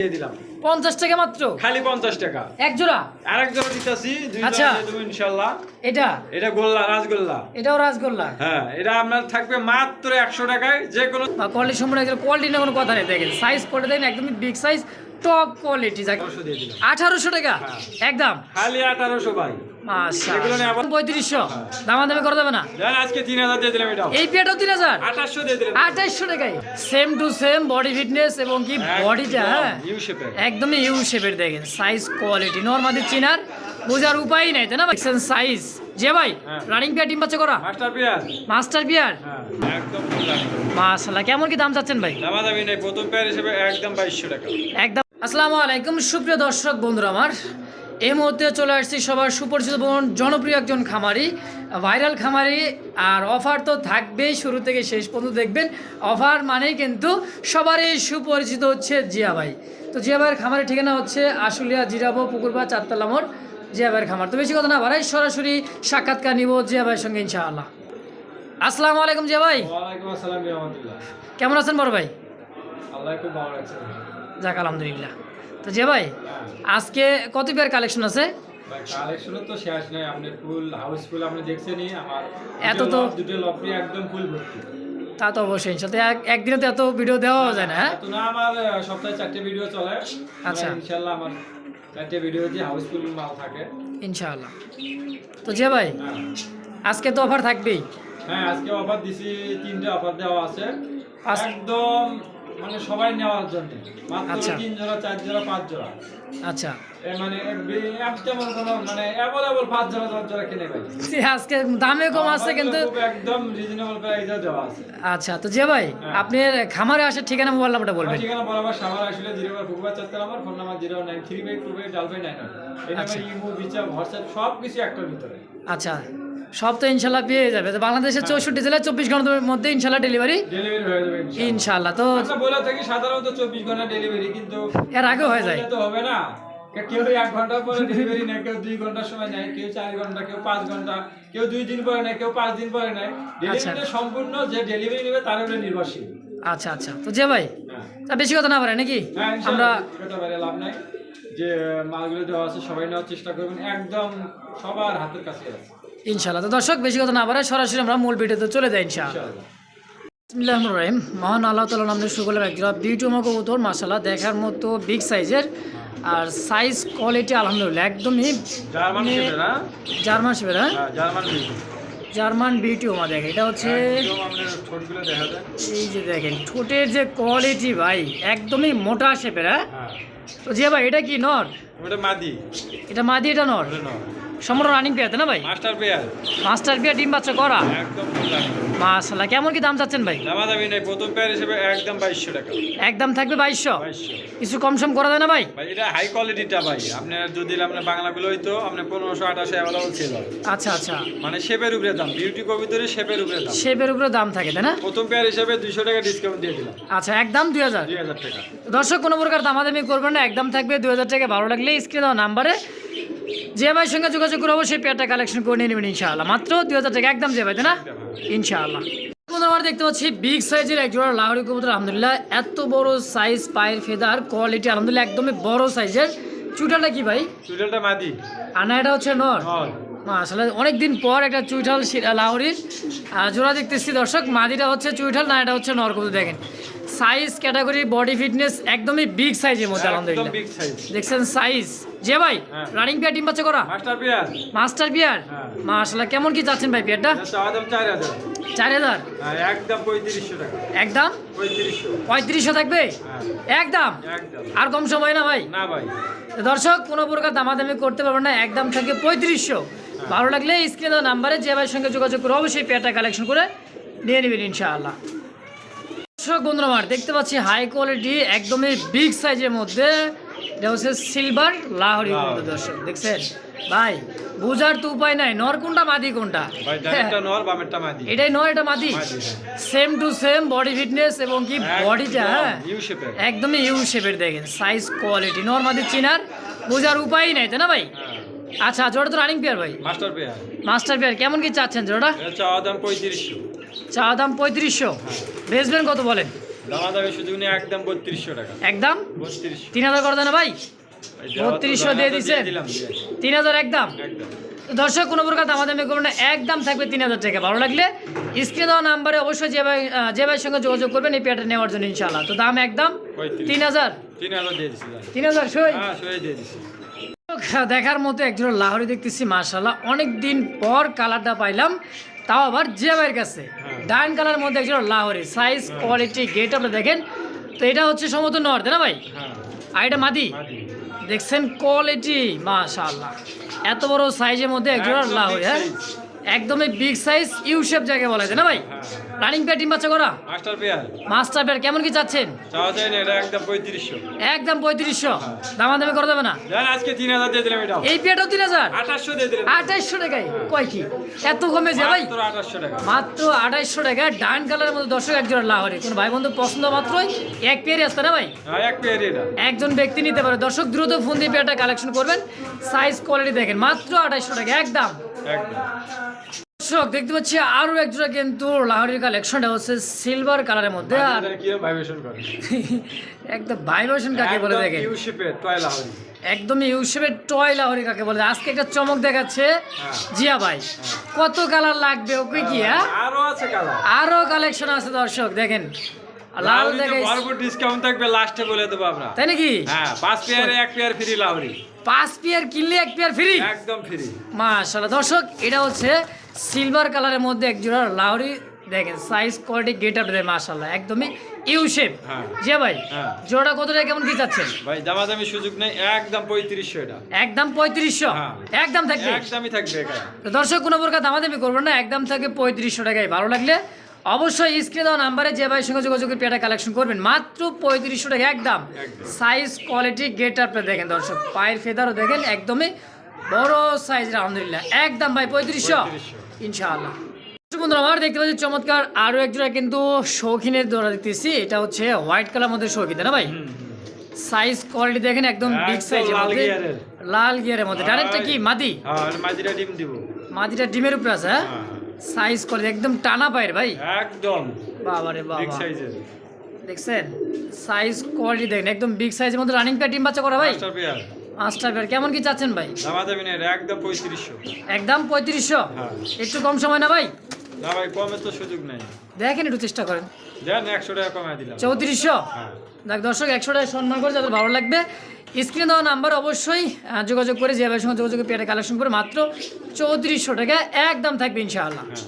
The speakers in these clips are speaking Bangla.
দিয়ে দিলাম। পঞ্চাশ টাকা মাত্র? খালি পঞ্চাশ টাকা। এক জোড়া? আরেক জোড়া দিতেছি দুই আচ্ছা। জোড়া এটা? এটা গোল্লা রাজগোল্লা এটাও হ্যাঁ এটা আপনার থাকবে মাত্র একশো টাকায় যে কোনো কোয়ালিটি সম্পর্কে কোয়ালিটি কোনো কথা নেই। দেখেন সাইজ করে দেন একদম বিগ সাইজ টপ কোয়ালিটি যাকে আঠারোশো টাকা? একদম। খালি আঠারোশো ভাই। পঁয়ত্রিশশো। দামা দামি করে দেবে না? আজকে তিন হাজার দিয়ে দিলাম এটাও। এই পেটাও তিন হাজার? আঠাশশো দিয়ে দিলাম। আঠাইশশো টাকায়। Same to same body fitness এবং কি বডিটা হ্যাঁ? একদমই ইউ শেপের দেখেন সাইজ কোয়ালিটি চিনার বোঝার উপায় নাই তাই না সাইজ যে ভাই। রানিং পেয়ার টিম বাচ্চা করা? মাস্টার পেয়ার মাস্টার একদম কেমন কি দাম চাচ্ছেন ভাই? দামাদামি নেই প্রথম পেয়ার হিসেবে একদম টাকা। একদম। আসসালামু আলাইকুম সুপ্রিয় দর্শক বন্ধুরা আমার। এই মুহূর্তে চলে আসছি সবার সুপরিচিত এবং জনপ্রিয় একজন খামারি ভাইরাল খামারি আর অফার তো থাকবেই শুরু থেকে শেষ পর্যন্ত দেখবেন। অফার মানেই কিন্তু সবারই সুপরিচিত হচ্ছে জিয়া ভাই। তো জিয়া ভাইয়ের খামারের ঠিকানা হচ্ছে আশুলিয়া জিরাবো পুকুরবা চারতলা মোড়। জিয়া ভাইয়ের খামার। তো বেশি কথা না বাড়াই সরাসরি সাক্ষাৎকার নিব জিয়া ভাইয়ের সঙ্গে ইনশাআল্লাহ। আসসালামু আলাইকুম জিয়া ভাই। ওয়ালাইকুম আসসালাম রহমতুল্লাহ কেমন আছেন বড় ভাই? যাক আলহামদুলিল্লাহ। তো জিয়া ভাই আজকে কত পেয়ার কালেকশন আছে? ভাই তো শেষ নাই আপনি ফুল হাউসফুল আপনি দেখছেনই আমার এত তো- দুটো লফটি একদম ফুল ভর্তি। তা তো অবশ্যই একদিনে তো এত ভিডিও দেওয়া যায় না হ্যাঁ? না আমার সপ্তাহে চারটে ভিডিও চলে। আচ্ছা। ইনশাল্লাহ আমার চারটে ভিডিও দিয়ে হাউসফুল মাল থাকে। ইনশাআল্লাহ। তো জিয়া ভাই হ্যাঁ। আজকে তো অফার থাকবেই। হ্যাঁ আজকে অফার দিছি তিনটে অফার দেওয়া আছে। একদম মানে সবাই নেওয়ার জন্য। আচ্ছা। তিন জোড়া চার জোড়া পাঁচ জোড়া। আচ্ছা। মানে কোনো মানে অ্যাভেলেবল পাঁচ জোড়া দশ জোড়া কিনে পাই আজকে দামে কম আছে কিন্তু একদম রিজনেবল প্রাইসে দেওয়া আছে। আচ্ছা তো জিয়া ভাই হ্যাঁ। আপনার খামারে আসার ঠিকানা মোবাইল নাম্বারটা বলবেন। ঠিকানা বরাবর সামার আসলে জিরো বার ফুকুবার চারতলা আমার phone number zero nine three five two double five nine এই আচ্ছা। ইমো বিচার হোয়াটসঅ্যাপ সব কিছু একটার ভিতরে। আচ্ছা। সব তো ইনশাল্লাহ পেয়ে যাবে। তো বাংলাদেশের চৌষট্টি জেলায় চব্বিশ ঘণ্টার মধ্যে ইনশাল্লাহ ডেলিভারি হয়ে। ইনশাল্লাহ। তো আচ্ছা বলে থাকি সাধারণত চব্বিশ ঘণ্টা ডেলিভারি কিন্তু এর আগেও হয়ে যায়। তো হবে না। কেউ এক ঘণ্টা পরে ডেলিভারি নেয় কেউ দুই ঘণ্টার সময় নেয় কেউ চার ঘণ্টা কেউ পাঁচ ঘণ্টা কেউ দুই দিন পরে নেয় কেউ পাঁচ দিন পরে নেয়। ডেলিভারি সম্পূর্ণ যে ডেলিভারি নেবে তার উপরে নির্ভরশীল। আচ্ছা আচ্ছা। তো জিয়া ভাই হ্যাঁ। তা বেশি কথা না পারে নাকি? হ্যাঁ আমরা কথা লাভ নাই। যে মালগুলো দেওয়া আছে সবাই নেওয়ার চেষ্টা করবেন। একদম সবার হাতের কাছে আছে। ইনশাল্লাহ তো দর্শক বেশি কথা না পারে সরাসরি আমরা মূল ভিডিওতে চলে যাই ইনশাআল্লাহ। রহিম। মহান আল্লাহ তালা নামে সুগলের একজোড়া বিউটি কবুতর মাসাল্লাহ দেখার মতো বিগ সাইজের আর সাইজ কোয়ালিটি আলহামদুলিল্লাহ একদমই জার্মান মানে শেপের, হ্যাঁ? জার্মান হ্যাঁ? হ্যাঁ, জার্মান বিউটি। জার্মান বিউটি ওমা দেখে। এটা হচ্ছে। এই যে দেখেন ঠোঁটের যে কোয়ালিটি ভাই একদমই মোটা শেপের হ্যাঁ। তো জিয়া ভাই এটা কি নর? ওটা মাদি, এটা মাদি এটা নর। সম্পূর্ণ রানিং পেয়াতে না ভাই? মাস্টার পেয়ার, মাস্টার পেয়ার ডিম বাচ্চা করা? একদম কেমন কি দাম চাচ্ছেন ভাই? দামাদামি নেই, প্রথম পেয়ার হিসেবে একদম 2200 টাকা। একদম থাকবে বাইশশো? 2200 কিছু কম সম করা যায় না ভাই? ভাই, এটা হাই কোয়ালিটিটা ভাই। আপনার যদি আপনার বাংলাগুলো হইতো আপনার পনেরোশো আঠাশো অ্যাভেলেবল ছিল। আচ্ছা আচ্ছা। মানে শেপের উপরে দাম বিউটি কবিতরে শেপের উপরে দাম। শেপের উপরে দাম থাকে তাই না? প্রথম পেয়ার হিসেবে দুইশো টাকা ডিসকাউন্ট দিয়ে দিলাম। আচ্ছা একদম দুই হাজার। দুই হাজার টাকা। দর্শক কোনো প্রকার দামাদামি করবেন না একদম থাকবে দুই হাজার টাকা। ভালো লাগলে স্ক্রিনে দেওয়া নাম্বারে যে ভাইয়ের সঙ্গে যোগাযোগ করে অবশ্যই পেয়ারটা কালেকশন করে নিয়ে নেবেন ইনশাআল্লাহ। মাত্র দুই হাজার টাকা একদম যে ভাই তাই না? ইনশাআল্লাহ। আমরা দেখতে পাচ্ছি বিগ সাইজের এক জোড়া লাহরি কবুতর আলহামদুলিল্লাহ। এত বড় সাইজ পায়ের ফেদার কোয়ালিটি আলহামদুলিল্লাহ একদমই বড় সাইজের চুটালটা কি ভাই? চুইটালটা মাদি। আনা এটা হচ্ছে নর? নর। আসলে অনেকদিন পর একটা চুইঠাল লাহরির জোড়া দেখতেছি দর্শক। মাদিটা হচ্ছে চুইঠাল না এটা হচ্ছে নরকবুতর দেখেন। সাইজ ক্যাটাগরি বডি ফিটনেস একদমই বিগ সাইজের মধ্যে আলহামদুলিল্লাহ। বিগ সাইজ দেখছেন সাইজ যে ভাই হ্যাঁ। রানিং পেয়ার টিম বাচ্চা করা? মাস্টার পেয়ার মাস্টার বিয়ার হ্যাঁ। মাশাল্লাহ কেমন কি চাচ্ছেন ভাই পেয়ারটা চার হাজার। হ্যাঁ, একদম পঁয়ত্রিশশো টাকা। একদম? পঁয়ত্রিশশো। পঁয়ত্রিশশো থাকবে? হ্যাঁ। একদম? একদম। আর কম সময় না ভাই? না ভাই। দর্শক কোনো প্রকার দামাদামি করতে পারবেন না একদম থাকে পঁয়ত্রিশশো। ভালো লাগলে স্ক্রিনে দেওয়া নাম্বারে যে ভাইয়ের সঙ্গে যোগাযোগ করে অবশ্যই পেয়ারটা কালেকশন করে নিয়ে নেবেন ইনশাআল্লাহ। দর্শক বন্ধুরা আমার দেখতে পাচ্ছি হাই কোয়ালিটি একদমই বিগ সাইজের মধ্যে। এটা হচ্ছে সিলভার লাহরি দর্শক দেখছেন? ভাই বুঝার তো উপায় নাই। নর কোনটা মাদি কোনটা? নর মাদি। এটাই নয় এটা মাদি। মাদি, হ্যাঁ। Same to same body fitness এবং কি বডিটা হ্যাঁ? একদমই ইউ শেপের দেখেন সাইজ কোয়ালিটি নর্মাদি চিনার বোঝার উপায়ই নাই তাই না ভাই? হ্যাঁ। আচ্ছা জোড়া তো রানিং পেয়ার ভাই। মাস্টার পেয়ার মাস্টার পেয়ার কেমন কি চাচ্ছেন জোড়াটা? এটা চাওয়া দাম পঁয়ত্রিশশো। চা দাম পঁয়ত্রিশশো। বেচবেন কত বলেন? দামাদামি সুযোগ নিয়ে একদম বত্রিশশো টাকা। একদম তিন হাজার করে দেন ভাই? বত্রিশশো দিয়ে? তিন হাজার একদম দর্শক কোনো প্রকার দামাদামি করবেন না। একদম থাকবে তিন হাজার টাকা। ভালো লাগলে স্ক্রিনে দেওয়া নাম্বারে অবশ্যই যে ভাই যে ভাইয়ের সঙ্গে যোগাযোগ করবেন এই পেয়ারটা নেওয়ার জন্য ইনশাল্লাহ তো দাম একদম তিন হাজার। তিন হাজার দিয়ে দিছি তিন হাজার সই? হ্যাঁ দিয়ে দেখার মতো একজন লাহরি দেখতেছি মাশাল্লাহ অনেক দিন পর কালারটা পাইলাম তাও আবার জিয়াবাইয়ের কাছে। ডাইন কালার মধ্যে একজন লাহোরি। সাইজ কোয়ালিটি গেট আপনি দেখেন। তো এটা হচ্ছে সম্ভবত নর্থ না ভাই? হ্যাঁ। আর এটা মাদি। দেখছেন কোয়ালিটি মাশাল এত বড় সাইজের মধ্যে একজন লাহোরি হ্যাঁ। একদমই বিগ সাইজ ইউ শেপ জায়গা বলা যায় না ভাই? রানিং পেয়ার টিম বাচ্চা করা? মাস্টার পেয়ার মাস্টার পেয়ার কেমন কি চাচ্ছেন? এটা একদম পঁয়ত্রিশশো। একদম পঁয়ত্রিশশো। দামাদামি করা যাবে না? জান আজকে তিন হাজার দিয়ে দিলাম এটাও। এই পেয়ারটাও তিন হাজার? দিয়ে দিলাম। আঠাইশশো টাকায়? কয় কি? এত কমে যায় ভাই? মাত্র আঠাশশো টাকা। মাত্র আঠাইশশো টাকা ডান কালারের মধ্যে দর্শক একজন লাহরি কোন ভাই বন্ধু পছন্দ মাত্রই এক পেয়ারই আসতে না ভাই? হ্যাঁ এক পেয়ার এটা একজন ব্যক্তি নিতে পারে। দর্শক দ্রুত ফোন দিয়ে পেয়ারটা কালেকশন করবেন। সাইজ কোয়ালিটি দেখেন। মাত্র আঠাইশশো টাকা একদম। একদম। দর্শক দেখতে পাচ্ছি আরও একজোড়া কিন্তু লাহরির কালেকশনটা হচ্ছে সিলভার কালারের মধ্যে। আর কি ভাইব্রেশন করে? একদম ভাইব্রেশন কাকে বলে দেখে দেখেন? ইউ শেপের একদম ইউসেফের টয় লাহোরি কাকে বলে? আজকে একটা চমক দেখাচ্ছে হ্যাঁ। জিয়া ভাই। কত কালার লাগবে ওকে কি হ্যাঁ? আরও আছে কালার আরও কালেকশন আছে দর্শক দেখেন। লাল লাউরিতে ভরপুর ডিসকাউন্ট থাকবে লাস্টে বলে দেবো আমরা। তাই নাকি? হ্যাঁ পাঁচ পেয়ারে এক পেয়ার ফ্রি লাউরি। পাঁচ পেয়ার কিনলে এক পেয়ার ফ্রি একদম ফ্রি মাশাআল্লাহ। দর্শক এটা হচ্ছে সিলভার কালারের মধ্যে এক জোড়া লাউরি। দেখেন সাইজ কোয়ালিটি গেট আপ দেয় মাশাআল্লাহ। একদমই ইউ শেপ হ্যাঁ। জি ভাই হ্যাঁ। জোড়া কত টাকা কেমন কি চাচ্ছেন? ভাই দামাদামি সুযোগ নেই একদম এটা। একদম পঁয়ত্রিশশো? হ্যাঁ। একদম থাকবে? একদমই থাকবে দর্শক কোনো প্রকার দামাদামি করবেন না একদম থাকে পঁয়ত্রিশশো টাকায়। ভালো লাগলে অবশ্যই স্ক্রিনে দেওয়া নাম্বারে যে ভাইয়ের সঙ্গে যোগাযোগের পেয়াটা কালেকশন করবেন মাত্র পঁয়ত্রিশশো টাকা একদম। সাইজ কোয়ালিটি গেট আপনি দেখেন দর্শক। পায়ের ফেদারও দেখেন একদমই বড় সাইজ আলহামদুলিল্লাহ। একদম ভাই পঁয়ত্রিশশো। 3500 ইনশাআল্লাহ। বন্ধুরা, আমার দেখতে পাচ্ছি চমৎকার আরও একজোড়া কিন্তু শৌখিনের দোড়া দেখতেছি। এটা হচ্ছে হোয়াইট কালার মধ্যে শৌখিন না ভাই? সাইজ কোয়ালিটি দেখেন একদম বিগ সাইজের লাল মধ্যে। গিয়ারের। লাল গিয়ারের মধ্যে। ডাইরেক্টটা কি? মাদি? হ্যাঁ মাঝিরা ডিম দিব। মাদিটা ডিমের উপরে আছে হ্যাঁ? হ্যাঁ। সাইজ করে একদম টানা পায়ের ভাই। একদম। বাবা রে বিগ বাবা সাইজের দেখছেন? সাইজ কোয়ালিটি দেখেন একদম বিগ সাইজের মধ্যে রানিং প্যাড টিম বাচ্চা করা ভাই। মাস্টার পেয়ার মাস্টার প্যাড কেমন কি চাচ্ছেন ভাই? দামাদামি নেই একদম পঁয়ত্রিশশো। একদম পঁয়ত্রিশশো? হ্যাঁ। একটু কম সময় না ভাই? না ভাই কমে তো সুযোগ নেই। দেখেন একটু চেষ্টা করেন। দেন একশো টাকা কমায় দিলাম। চৌত্রিশশো? হ্যাঁ। দেখ দর্শক একশো টাকা সম্মান করে যাদের ভালো লাগবে স্ক্রিনে দেওয়া নাম্বার অবশ্যই যোগাযোগ করে যে সঙ্গে যোগাযোগ পেয়ারে কালেকশন করে মাত্র চৌত্রিশশো টাকা একদম থাকবে ইনশাআল্লাহ। হ্যাঁ।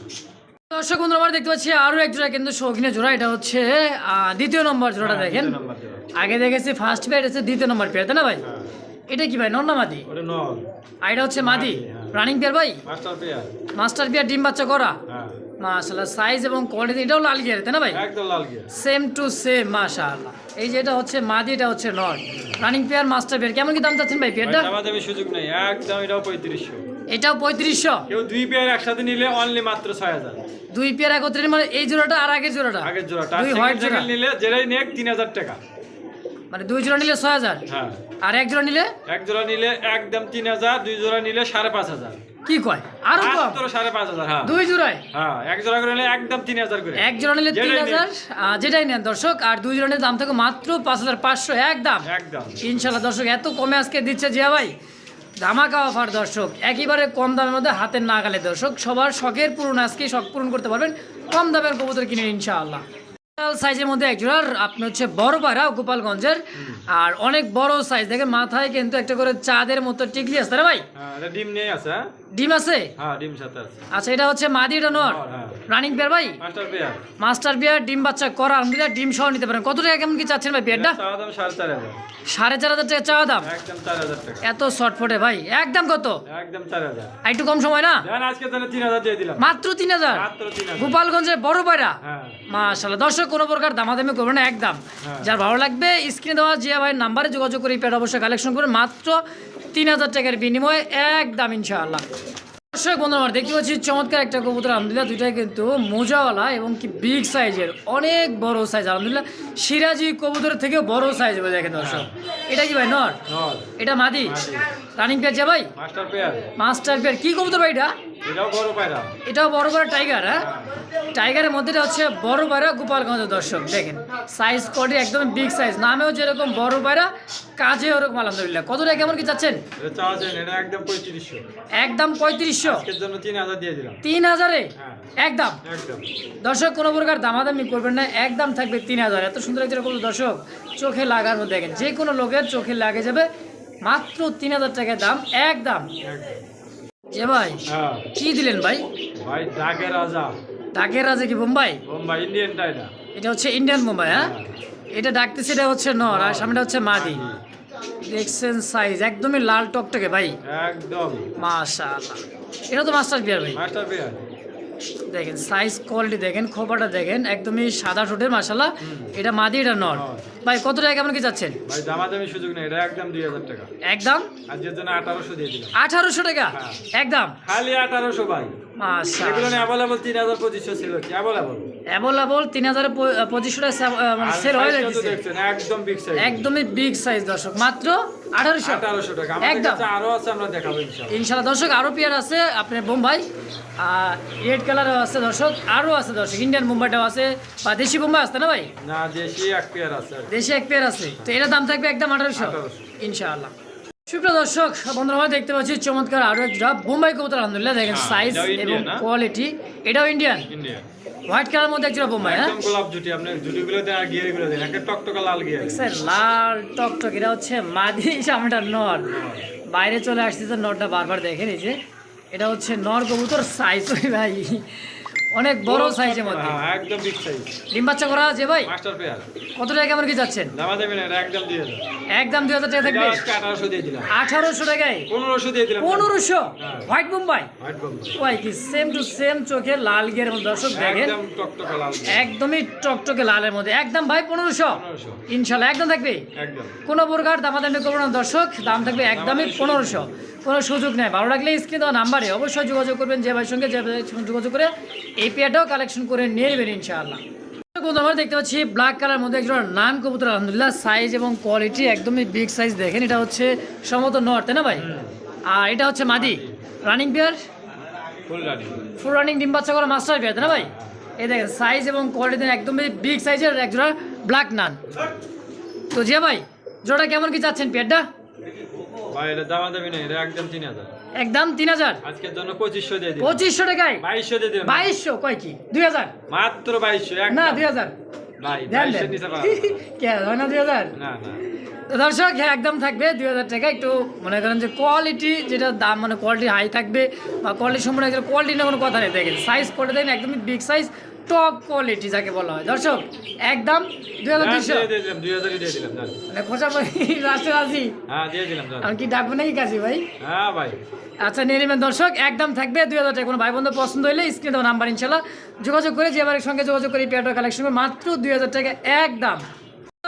দর্শক বন্ধুরা আমরা দেখতে পাচ্ছি আরও এক জোড়া কিন্তু শৌখিনের জোড়া এটা হচ্ছে দ্বিতীয় নম্বর জোড়াটা হ্যাঁ, দেখেন। আগে দেখেছি ফার্স্ট পেয়ার হচ্ছে দ্বিতীয় নম্বর পেয়ার তাই না ভাই? হ্যাঁ। এটা কি ভাই নন্না মাদি? আর এটা হচ্ছে মাদি। রানিং পেয়ার ভাই? মাস্টার পেয়ার মাস্টার পেয়ার ডিম বাচ্চা করা। মাশাআল্লাহ সাইজ এবং কোয়ালিটি এটাও লাল গিয়ার তাই না ভাই? একদম লাল গিয়ে সেম টু সেম মাশাআল্লাহ। এই যে এটা হচ্ছে মাদি এটা হচ্ছে not running pair master pair কেমন কি দাম চাচ্ছেন ভাই পেয়ারটা দামাদামি সুযোগ নেই। একদম এটাও পঁয়ত্রিশশো। এটাও পঁয়ত্রিশশো? কেউ দুই পেয়ার একসাথে নিলে অনলি মাত্র ছয় হাজার দুই পেয়ার একত্রে মানে এই জোড়াটা আর আগের জোড়াটা? আগের জোড়া দুই হোয়াইট জোড়া? নিলে যেটাই নেক তিন হাজার টাকা। মানে দুই জোড়া নিলে ছয় হাজার হ্যাঁ। আর এক জোড়া নিলে? এক জোড়া নিলে একদম তিন হাজার দুই জোড়া নিলে সাড়ে পাঁচ হাজার কি কয়? আরও কম? পাঁচ হাজার হ্যাঁ। দুই জোড়ায়? হ্যাঁ এক জোড়া করে নিলে একদম তিন হাজার করে। এক জোড়া নিলে তিন যেটাই হাজার যেটাই নেন দর্শক আর দুই জোড়া দাম থাকে মাত্র পাঁচ হাজার পাঁচশো একদম একদম। ইনশাল্লাহ দর্শক এত কমে আজকে দিচ্ছে জিয়া ভাই। ধামাকা অফার দর্শক। একেবারে কম দামের মধ্যে হাতের নাগালে দর্শক। সবার শখের পূরণ আজকে শখ পূরণ করতে পারবেন। কম দামের কবুতর কিনে ইনশাআল্লাহ। সাইজের মধ্যে এক জোড়ার আপনি হচ্ছে বড় পায়রা গোপালগঞ্জের। আর অনেক বড় সাইজ দেখেন মাথায় কিন্তু একটা করে চাঁদের মতো টিকলি আছে ভাই? হ্যাঁ ডিম নিয়ে আছে হ্যাঁ? ডিম আছে? হ্যাঁ ডিম সাথে আছে। আচ্ছা এটা হচ্ছে মাদি এটা নর? হ্যাঁ রানিং পেয়ার ভাই? মাস্টার পেয়ার মাস্টার বিয়ার ডিম বাচ্চা করা আলহামদুলিল্লাহ ডিম সহ নিতে পারেন। কত টাকা কেমন কি চাচ্ছেন ভাই পেয়ারটা চাওয়া দাম সাড়ে চার হাজার। সাড়ে চার হাজার টাকা চাওয়া দাম? একদম টাকা। এত শর্টফটে ভাই। একদম কত? একদম চার হাজার। আর একটু কম সময় না? জান আজকে তাহলে তিন হাজার দিয়ে দিলাম। মাত্র তিন হাজার? মাত্র তিন হাজার। গোপালগঞ্জের বড় পায়রা? হ্যাঁ। মাশাল্লাহ দর্শক কোনো প্রকার দামাদামি করবে না একদম। হ্যাঁ। যার ভালো লাগবে স্ক্রিনে দেওয়া জিয়া ভাই নাম্বারে যোগাযোগ করে এই প্যাড অবশ্যই কালেকশন করে মাত্র তিন হাজার টাকার বিনিময়ে একদম ইনশাআল্লাহ। দর্শক বন্ধু আমার দেখতে পাচ্ছি চমৎকার একটা কবুতর আলহামদুলিল্লাহ দুইটাই কিন্তু মোজাওয়ালা এবং কি বিগ সাইজের অনেক বড় সাইজ আলহামদুলিল্লাহ সিরাজি কবুতরের থেকেও বড় সাইজ হবে দেখেন দর্শক। এটা কি ভাই নর? এটা মাদি। রানিং পেয়ার যা ভাই? মাস্টার পেয়ার মাস্টার পেয়ার কি কবুতর ভাই এটা? এটাও বড় পায়রা। এটাও বড় বড় টাইগার হ্যাঁ? টাইগারের মধ্যেটা হচ্ছে বড় বড় গোপালগঞ্জ দর্শক দেখেন। সাইজ কোয়ালিটি একদম বিগ সাইজ নামেও যেরকম বড় পায়রা কাজে ওরকম আলহামদুলিল্লাহ। কত টাকা কেমন কি চাচ্ছেন? একদম পঁয়ত্রিশশো। তিন হাজার হ্যাঁ। একদম? দর্শক কোনো প্রকার দামাদামি করবেন না একদম থাকবে তিন হাজার। এত সুন্দর একটা কোনো দর্শক চোখে লাগার মধ্যে দেখেন যে কোনো লোকের চোখে লাগে যাবে মাত্র তিন হাজার টাকার দাম একদম। যে ভাই হ্যাঁ। কি দিলেন ভাই? ভাই ডাকে রাজা। ডাকের রাজা কি বোম্বাই? বোম্বাই ইন্ডিয়ানটা এটা এটা হচ্ছে ইন্ডিয়ান বোম্বাই হ্যাঁ? এটা ডাকতেছে এটা হচ্ছে নর আর সামনেটা হচ্ছে মাদি। দেখছেন সাইজ একদমই লাল টকটকে ভাই। একদম। মাশাআল্লাহ। এটা তো মাস্টার বিয়ার ভাই। মাস্টার পেয়ার দেখেন সাইজ কোয়ালিটি দেখেন খোপাটা দেখেন একদমই সাদা ঠোঁটের মাশাল্লাহ এটা মাদি এটা নর। ভাই কত টাকা কেমন কি যাচ্ছেন? ভাই দামাদামি সুযোগ নেই এটা একদম দুই হাজার টাকা। একদম? আজকের জন্য আঠারোশো দিয়ে দিলাম। আঠারোশো টাকা? হ্যাঁ। একদম? খালি আঠারোশো ভাই। এগুলো মাশাআল্লাহ। অ্যাভেলেবল তিন হাজার পঁচিশশো ছিল কি? অ্যাভেলেবল। অ্যাভেলেবল তিন হাজার পঁচিশশো সেল হয়ে যাচ্ছে একদম বিগ সাইজ একদমই বিগ সাইজ দর্শক। মাত্র আঠারোশো। আঠারোশো টাকা। একদম। কাছে আরও আছে আমরা দেখাবো ইনশাল্লাহ দর্শক আরও পেয়ার আছে আপনার বোম্বাই রেড কালারও আছে দর্শক। আরও আছে দর্শক। ইন্ডিয়ান মুম্বাইটাও আছে। বা দেশি বোম্বাই আসতে না ভাই? না দেশি এক পেয়ার আছে। দেশি এক পেয়ার আছে। তো এটার দাম থাকবে একদম আঠারোশো। 1800 ইনশাআল্লাহ। সুপ্রিয় দর্শক বন্ধুরা আমরা দেখতে পাচ্ছি চমৎকার আরও এক জোড়া বোম্বাই কবুতর আলহামদুলিল্লাহ দেখেন হ্যাঁ, সাইজ এবং কোয়ালিটি এটাও ইন্ডিয়ান হোয়াইট কালার মধ্যে এক জোড়া বোম্বাই হ্যাঁ? গোলাপ জুটি আপনি জুটিগুলো দেন আর গিয়ারগুলো দেন একটা টকটকা লাল গিয়ার। স্যার লাল টকটক এটা হচ্ছে মাদি সামনেটা নর। বাইরে চলে আসতেছে নরটা বারবার দেখে নিয়েছে এটা হচ্ছে নর কবুতর সাইজ ওই ভাই অনেক বড় সাইজের মধ্যে। হ্যাঁ একদম বিগ সাইজ ডিম বাচ্চা করা আছে ভাই? মাস্টার পেয়ার কত টাকা কেমন কি যাচ্ছেন? দামা দেবেন একদম দিয়ে দেন একদম দুই হাজার টাকা থাকবে? আজকে আঠারোশো দিয়ে দিলাম। আঠারোশো টাকায়? পনেরোশো দিয়ে দিলাম। পনেরোশো? হ্যাঁ। হোয়াইট মুম্বাই হোয়াইট বোম্বাই ওয়াই কি সেম টু সেম চোখে লাল গিয়ার মধ্যে। দর্শক দেখেন। একদম টকটকা লাল একদমই টকটকে লালের মধ্যে। একদম ভাই পনেরোশো? পনেরোশো। ইনশাল্লাহ একদম থাকবে? একদম। কোনো প্রকার দামাদামি করব না। দর্শক দাম থাকবে একদমই পনেরোশো। কোনো সুযোগ নেই। ভালো লাগলে স্ক্রিন দেওয়া নাম্বারে অবশ্যই যোগাযোগ করবেন। যে ভাইয়ের সঙ্গে যে ভাইয়ের সঙ্গে যোগাযোগ করে এই পেয়ারটাও কালেকশন করে নিয়ে নেবেন ইনশাআল্লাহ। বন্ধু, আমরা দেখতে পাচ্ছি ব্ল্যাক কালার মধ্যে একজন নাম কবুতর আলহামদুলিল্লাহ সাইজ এবং কোয়ালিটি একদমই বিগ সাইজ দেখেন এটা হচ্ছে সমত নর্থ তাই না ভাই? আর এটা হচ্ছে মাদি। রানিং পেয়ার ফুল রানিং ডিম বাচ্চা করা মাস্টার পেয়ার তাই না ভাই? এই দেখেন সাইজ এবং কোয়ালিটি একদমই বিগ সাইজের একজোড়া ব্ল্যাক নান তো জিয়া ভাই জোড়া কেমন কি চাচ্ছেন পেয়ারটা ভাই এটা দামা দেবেন এটা একদম তিন হাজার। একদম তিন হাজার। আজকের জন্য পঁচিশশো দিয়ে পঁচিশশো টাকায়? বাইশশো দিয়ে বাইশশো? কয় কি? দুই হাজার? মাত্র বাইশশো না দুই হাজার। দেন দেন। না। না না। না দর্শক হ্যাঁ একদম থাকবে দুই হাজার টাকা। একটু মনে করেন যে কোয়ালিটি যেটা দাম মানে কোয়ালিটি হাই থাকবে বা কোয়ালিটি সম্পূর্ণ কোয়ালিটি নিয়ে কোনো কথা নেই। দেখেন সাইজ করে দেখেন একদমই বিগ সাইজ টপ কোয়ালিটি যাকে বলা হয়। দর্শক একদম দুই হাজার হ্যাঁ, দিলাম জান। মানে লাস্টে রাজি হ্যাঁ। আমি কি ডাকবো নাকি কাজী ভাই? হ্যাঁ ভাই। আচ্ছা নিয়ে নেবেন দর্শক একদম থাকবে দুই হাজার টাকা। কোনো ভাই বন্ধু পছন্দ হলে স্ক্রিনে দেওয়া নাম্বার ইনশাল্লাহ যোগাযোগ করে যে বাড়ির সঙ্গে যোগাযোগ করে পেয়ারটা কালেকশন করে মাত্র দুই হাজার টাকা একদম।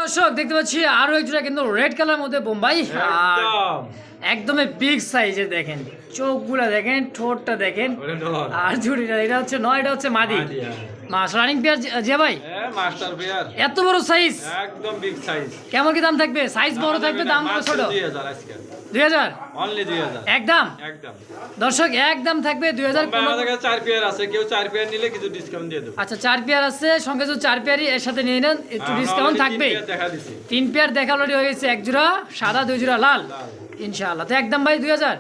দর্শক দেখতে পাচ্ছি আরও একজোড়া কিন্তু রেড কালার মধ্যে বোম্বাই। একদমই বিগ সাইজের দেখেন। চোখগুলো দেখেন ঠোঁটটা দেখেন। আর ঝুড়িটা এটা হচ্ছে নয় এটা হচ্ছে মাদি হ্যাঁ। মাস রানিং পেয়ার যে- যে ভাই? মাস্টার পেয়ার এত বড় সাইজ একদম বিগ সাইজ কেমন কি দাম থাকবে? সাইজ বড় থাকবে দাম ছোট? আজকে। অনলি একদম? একদম। দর্শক একদম থাকবে দুই হাজার তবে আমাদের পেয়ার আছে কেউ চার পেয়ার নিলে কিছু ডিসকাউন্ট দিয়ে দেবো। আচ্ছা চার পেয়ার আছে সঙ্গে যদি চার পেয়ারই এর সাথে নিয়ে নেন একটু ডিসকাউন্ট থাকবে। দেখা দিছি। তিন পেয়ার দেখা অলরেডি হয়ে গেছে এক জোড়া সাদা দুই জোড়া লাল। লাল। ইনশাআল্লাহ। তো একদম ভাই দুই হাজার।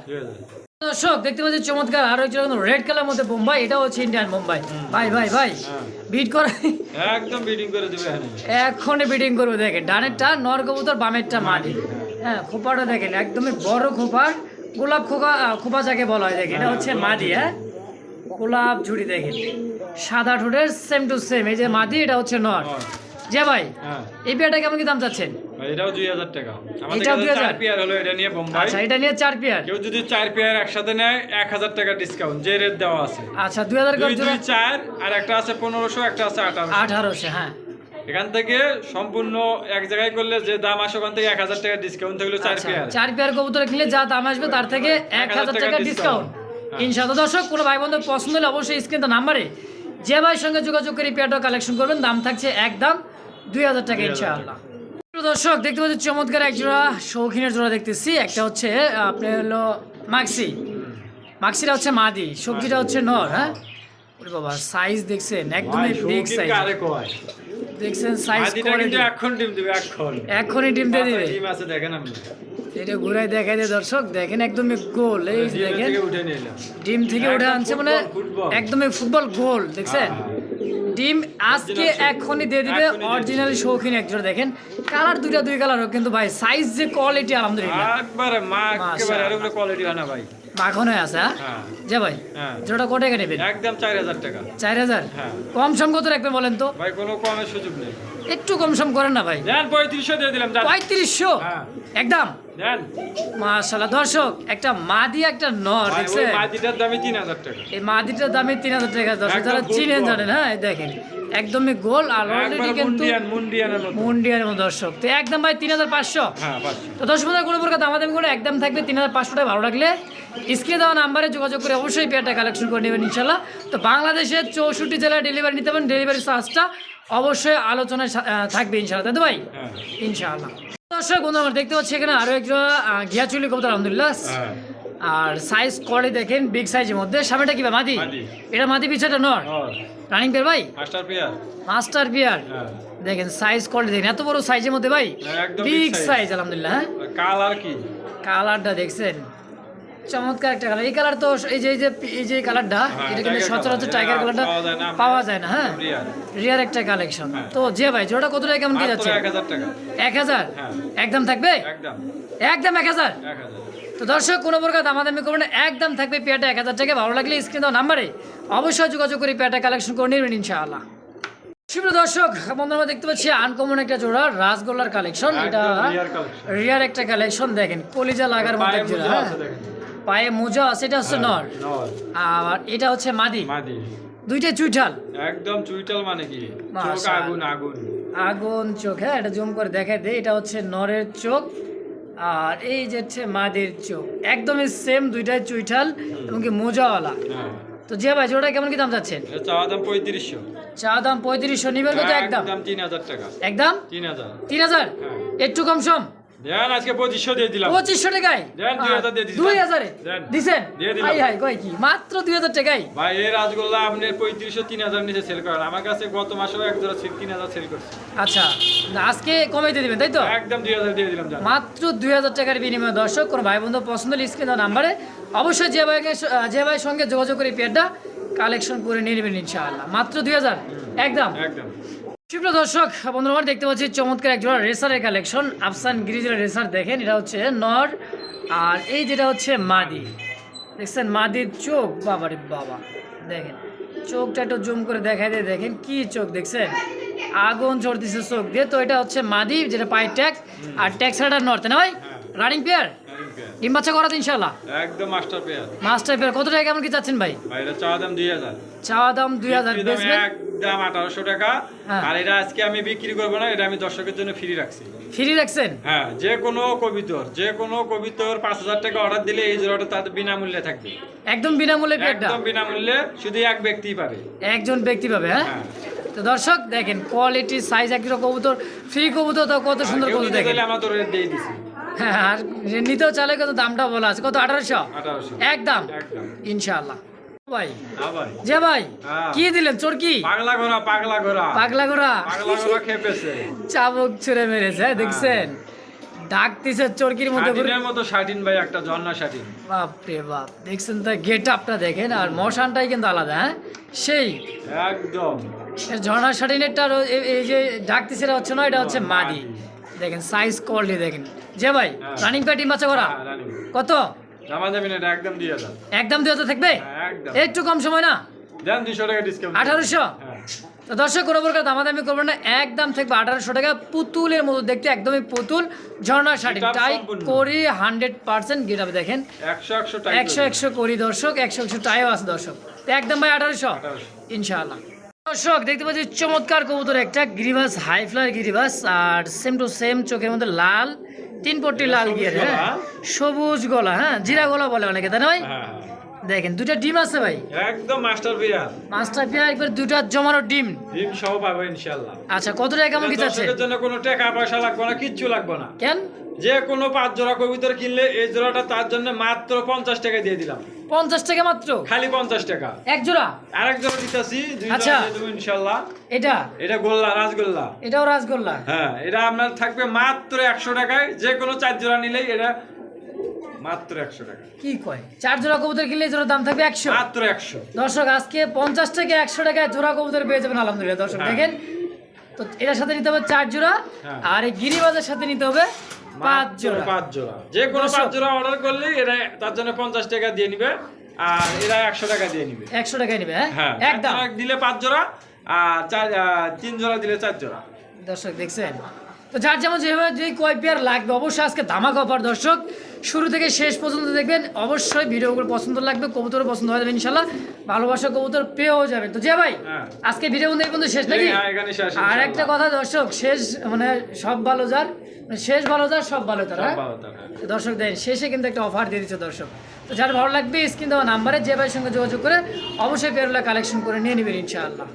দর্শক দেখতে পাচ্ছি চমৎকার আরও একজন রেড কালার মধ্যে বোম্বাই এটা হচ্ছে ইন্ডিয়ান বোম্বাই ভাই ভাই ভাই হ্যাঁ। বিট করে একদম বিডিং করে দেবে এখনই বিডিং করবে দেখেন ডানেরটা নর কবুতর বামেরটা মাটি। হ্যাঁ খোপাটা দেখেন একদমই বড় খোপা গোলাপ খোপা খোপা যাকে বলা হয় দেখেন এটা হচ্ছে মাদি হ্যাঁ। গোলাপ ঝুড়ি দেখেন। সাদা ঠোঁটের সেম টু সেম এই যে মাদি এটা হচ্ছে নর। ভাই হ্যাঁ। এই পেয়ারটা কেমন কি দাম চাচ্ছেন? এটাও দুই হাজার টাকা। এটাও কাছে 2000 পেয়ার হলো এটা নিয়ে বোম্বাই। আচ্ছা এটা নিয়ে চার পেয়ার। কেউ যদি চার পেয়ার একসাথে নেয় এক হাজার টাকা ডিসকাউন্ট যে রেট দেওয়া আছে। আচ্ছা দুই হাজার দুই দুই চার আর একটা আছে পনেরোশো একটা আছে আঠারো আঠারোশো হ্যাঁ। এখান থেকে সম্পূর্ণ এক জায়গায় করলে যে দাম আসে ওখান থেকে এক হাজার টাকা ডিসকাউন্ট থাকল চার আচ্ছা, পেয়ার। চার পেয়ার কবুতর কিনলে যা দাম আসবে তার থেকে এক হাজার টাকা ডিসকাউন্ট ইনশাআল্লাহ দর্শক কোনো ভাই বন্ধু পছন্দ হলে অবশ্যই স্ক্রিন নাম্বারে যে ভাইয়ের সঙ্গে যোগাযোগ করে পেয়ারটা কালেকশন করবেন। দাম থাকছে একদম দুই হাজার টাকা ইনশাআল্লাহ। দর্শক দেখতে পাচ্ছি চমৎকার এক জোড়া শৌখিনের জোড়া দেখতেছি। একটা হচ্ছে আপনার হলো মাক্সি। মাক্সিটা হচ্ছে মাদি সবজিটা হচ্ছে নর হ্যাঁ? ওরে বাবা সাইজ দেখছেন একদমই বিগ সাইজ দেখছেন সাইজ কিন্তু এখন ডিম দিবে এখন। এখনই ডিম দিয়ে দিবে। ডিম আছে দেখেন আপনি। এটা ঘুরাই দেখাই দিয়ে দর্শক দেখেন একদমই গোল এই দেখেন। ডিম থেকে উঠে আনছে মানে। একদমই ফুটবল গোল দেখছেন? ডিম আজকে এখনই দিয়ে দিবে অরিজিনালি শৌখিন একজোড়া দেখেন। কালার দুইটা দুই কালার হোক কিন্তু ভাই সাইজ যে কোয়ালিটি আলহামদুলিল্লাহ। একবারে মা একেবারে উপরে কোয়ালিটি হয় না ভাই। মাখন হয়ে আছে হ্যাঁ? হ্যাঁ। যে ভাই হ্যাঁ। জোড়া কত টাকা নেবেন? একদম চার হাজার টাকা। চার হাজার? হ্যাঁ। কম সম কত রাখবেন বলেন তো? ভাই কোনো কমের সুযোগ নেই। একটু কম সম করেন না ভাই। দেন পঁয়ত্রিশশো দিয়ে দিলাম যান। পঁয়ত্রিশশো? হ্যাঁ। একদম? মাশাল্লাহ দর্শক একটা মাদি একটা নর দেখছেন? মাদিটার দামই তিন হাজার টাকা। এই মাদিটার দামে তিন হাজার টাকা দর্শক যারা চিনেন জানেন হ্যাঁ দেখেন একদমই গোল আর অলরেডি কিন্তু মুন্ডিয়ানের মতো। দর্শক। তো একদম ভাই তিন হাজার পাঁচশো। হ্যাঁ তো দর্শক বন্ধুরা কোনো প্রকার দামাদামি করে একদম থাকবে তিন হাজার পাঁচশো টাকা ভালো লাগলে স্ক্রিনে দেওয়া নাম্বারে যোগাযোগ করে অবশ্যই পেয়ারটা কালেকশন করে নেবেন ইনশাল্লাহ তো বাংলাদেশের চৌষট্টি জেলায় ডেলিভারি নিতে পারেন ডেলিভারি চার্জটা অবশ্যই আলোচনায় থাকবে ইনশাল্লাহ তাই তো ভাই? হ্যাঁ। ইনশাআল্লাহ। দর্শক বন্ধু আমরা দেখতে পাচ্ছি এখানে আরও একটা ঘিয়া চুলি কবুতর আলহামদুলিল্লাহ। হ্যাঁ। আর সাইজ কোয়ালিটি দেখেন বিগ সাইজের মধ্যে। সামনেটা কি ভাই মাদি। এটা মাদি পিছাটা নর? রানিং পেয়ার ভাই? মাস্টার পেয়ার হ্যাঁ। দেখেন সাইজ কোয়ালিটি দেখেন এত বড় সাইজের মধ্যে ভাই? বিগ সাইজ আলহামদুলিল্লাহ হ্যাঁ। কালার কি? কালারটা দেখছেন। চমৎকার একটা কালার এই কালার তো এই যে এই যে এই যে কালারটা হ্যাঁ, এটা কিন্তু সচরাচর টাইগার কালারটা পাওয়া যায় না। হ্যাঁ? রিয়ার। একটা কালেকশন হ্যাঁ। তো যে ভাই জোড়া কত টাকা কেমন কি যাচ্ছে? এক হাজার হ্যাঁ। একদম থাকবে? একদম। এক হাজার? তো দর্শক কোনো প্রকার দামাদামি করবেন একদম থাকবে পেয়ারটা এক হাজার টাকা। ভালো লাগলে স্ক্রিন দেওয়া নাম্বারে অবশ্যই যোগাযোগ করে পেয়ারটা কালেকশন করে নেবেন ইনশাআল্লাহ। সুপ্রিয় দর্শক বন্ধুরা দেখতে পাচ্ছি আনকমন একটা জোড়া রাসগোল্লার কালেকশন এটা। রিয়ার একটা কালেকশন দেখেন কলিজা লাগার মতো জোড়া হ্যাঁ? পায়ে মোজা এটা হচ্ছে নর। নর। আর এটা হচ্ছে মাদি। মাদি। দুইটা চুইঠাল একদম চুইটাল মানে কি? চোখ আগুন আগুন। আগুন চোখ হ্যাঁ এটা জুম করে দেখাই দে। এটা হচ্ছে নরের চোখ আর এই যে হচ্ছে মাদের চোখ। একদমই সেম দুইটাই চুইঠাল এবং কি মোজাওয়ালা। হ্যাঁ। তো যে ভাই জোড়া কেমন কি দাম যাচ্ছেন এটা চাওয়া দাম পঁয়ত্রিশশো। চা দাম পঁয়ত্রিশশো নিবেন কত একদম? একদম তিন হাজার টাকা। একদম? তিন হাজার। তিন হাজার? হ্যাঁ। একটু কম সম। দেন আজকে পঁচিশশো দিয়ে দিলাম। পঁচিশশো টাকায়? দেন, দুই হাজার দিয়ে দিছি। দুই হাজারে? দেন। দিছেন? দিয়ে দিলাম। হাই হাই কয় কি? মাত্র দুই হাজার টাকায়? ভাই এই রাজগোল্লা আপনি পঁয়ত্রিশশো তিন হাজার নিচে সেল করেন। আমার কাছে গত মাসেও এক জোড়া তিন হাজার সেল করছে। আচ্ছা না, আজকে কমে দিয়ে দিবেন তাই তো? একদম দুই হাজার দিয়ে দিলাম জান মাত্র দুই হাজার টাকার বিনিময়ে দর্শক কোনো ভাই বন্ধু পছন্দ স্ক্রিন নাম্বারে অবশ্যই যে ভাইকে যে ভাইয়ের সঙ্গে যোগাযোগ করে পেয়ারটা কালেকশন করে নিয়ে নেবেন ইনশাআল্লাহ। মাত্র দুই হাজার? একদম? একদম। সুপ্রিয় দর্শক বন্ধুরা আমরা দেখতে পাচ্ছি চমৎকার এক জোড়া রেসারের কালেকশন আফসান গিরিজের রেসার দেখেন এটা হচ্ছে নর আর এই যেটা হচ্ছে মাদি। দেখছেন মাদির চোখ বাবারে বাবা। দেখেন চোখটা একটু জুম করে দেখাই দিয়ে দেখেন কি চোখ দেখছেন? আগুন ঝরতেছে চোখ দিয়ে। তো এটা হচ্ছে মাদি যেটা পায়ের ট্যাগ। আর নর তাই না ভাই? রানিং পেয়ার ডিম বাচ্চা করাতে ইনশাল্লাহ একদম মাস্টার পেয়ার। Master pair. কত টাকা কেমন কি চাচ্ছেন ভাই? ভাই এটা চাওয়া দাম দুই হাজার। চাওয়া দাম দুই হাজার। দাম বেচবেন? একদম আঠারোশো টাকা। আর এটা আজকে আমি বিক্রি করব না এটা আমি দর্শকের জন্য ফ্রি রাখছি। ফ্রি রাখছেন? হ্যাঁ যে কোনো কবিতর যে কোনো কবিতর পাঁচ হাজার টাকা অর্ডার দিলে এই জোড়াটা বিনামূল্যে থাকবে। একদম বিনামূল্যে পেয়ারটা? একদম বিনামূল্যে শুধু এক ব্যক্তিই পাবে। একজন ব্যক্তি পাবে হ্যাঁ? হ্যাঁ। তো দর্শক দেখেন কোয়ালিটি সাইজ একদম কবুতর ফ্রি কবুতর তো কত সুন্দর কবুতর দেখেন। আমরা তো রেট দিয়ে দিছি। হ্যাঁ আর নিতেও চালে কত দামটা বলা আছে। কত? আঠারোশো? একদম। ইনশাআল্লাহ। ভাই। হ্যাঁ যে ভাই। কি দিলেন? চোরকি পাগলা ঘোড়া পাগলা ঘোড়া পাগলা ঘোড়া খেপেছে। চাবুক ছুঁড়ে মেরেছে হ্যাঁ, দেখছেন? ডাকতেছে চোরকির শাটিনের মতো শাটিন ভাই একটা ঝর্ণা শাটিন বাপরে বাপ। দেখছেন তো গেট আপটা দেখেন আর মশানটাই কিন্তু আলাদা হ্যাঁ? সেই। একদম। ঝর্ণা শাটিনেরটা এই যে ডাকতেছে হচ্ছে না এটা হচ্ছে মাদি। দেখেন সাইজ কোয়ালিটি দেখেন। যে ভাই। রানিং প্যাটিং বাচ্চা করা কত? একদম একদম দুই হাজার থাকবে? হ্যাঁ, একদম। একটু কম সময় না? আঠারোশো? হ্যাঁ। তো দর্শক কোনো প্রকার দামাদামি করবেন না একদম থাকবে আঠারোশো টাকা। পুতুলের মতো দেখতে একদমই পুতুল। ঝর্ণা শাড়ি টাই করি হান্ড্রেড পার্সেন্ট গেটাবে দেখেন। একশো একশো করি। দর্শক একশো একশো টাইও আছে দর্শক। তো একদম ভাই আঠারোশো। ইনশাআল্লাহ। দর্শক দেখতে পাচ্ছি চমৎকার কবুতর একটা গিরিবাস হাই ফ্লার গিরিবাস আর সেম টু সেম চোখের মধ্যে লাল তিন পট্টি লাল সবুজ গিয়ার গলা, হ্যাঁ? সবুজ গলা হ্যাঁ? জিরা গলা বলে অনেকে তাই না ভাই? হ্যাঁ দেখেন দুটা ডিম আছে ভাই। একদম মাস্টার বিয়ার মাস্টার পেয়ার একবার দুটা জমানো ডিম। ডিম সহ পাবে ইনশাল্লাহ আচ্ছা কত টাকা কেমন কি চাচ্ছে? জন্য কোনো টাকা পয়সা লাগবে না কিচ্ছু লাগবে না। কেন? যে কোনো পাঁচ জোড়া কবুতর কিনলে এই জোড়াটা তার জন্য মাত্র পঞ্চাশ টাকা দিয়ে দিলাম। পঞ্চাশ টাকা মাত্র? খালি পঞ্চাশ টাকা। এক জোড়া? আরেক জোড়া দিতেছি আচ্ছা। ইনশাল্লাহ। এটা? এটা গোল্লা রাজগোল্লা এটাও রাসগোল্লা? হ্যাঁ এটা আপনার থাকবে মাত্র একশো টাকায়। যে কোনো চার জোড়া নিলেই এটা মাত্র একশো টাকা। কি কয়? চার জোড়া কবুতর কিনলে এই দাম থাকবে একশো? মাত্র একশো। দর্শক আজকে পঞ্চাশ থেকে একশো টাকায় জোড়া কবুতর পেয়ে যাবেন আলহামদুলিল্লাহ। দর্শক হ্যাঁ। দেখেন তো এটার সাথে নিতে হবে চার জোড়া হ্যাঁ। আর এই গিরিবাজের সাথে নিতে হবে পাঁচ জোড়া। পাঁচ জোড়া। যে কোনো দর্শক। পাঁচ জোড়া অর্ডার করলে এরা তার জন্য পঞ্চাশ টাকা দিয়ে নিবে আর এরা একশো টাকা দিয়ে নিবে। একশো টাকায় নিবে হ্যাঁ? হ্যাঁ একদম। দিলে পাঁচ জোড়া আর চার তিন জোড়া দিলে চার জোড়া। দর্শক দেখছেন? তো যার যেমন যেভাবে যে কয় পেয়ার লাগবে অবশ্যই আজকে ধামাক অফার দর্শক। শুরু থেকে শেষ পর্যন্ত দেখবেন অবশ্যই ভিডিওগুলো পছন্দ লাগবে কবুতর পছন্দ হয়ে যাবে ইনশাল্লাহ ভালোবাসা কবুতর পেয়েও যাবেন। তো যে ভাই হ্যাঁ। আজকে ভিডিও বন্ধু এই শেষ নাকি? হ্যাঁ, এখানে শেষ, আর একটা কথা দর্শক শেষ মানে সব ভালো যার। শেষ ভালো তার সব ভালো তার হ্যাঁ? তো দর্শক দেন শেষে কিন্তু একটা অফার দিয়ে দিচ্ছে দর্শক। তো যার ভালো লাগবে স্ক্রিন দেওয়া নাম্বারে যে ভাইয়ের সঙ্গে যোগাযোগ করে অবশ্যই পেয়ারগুলো কালেকশন করে নিয়ে নেবেন ইনশাআল্লাহ।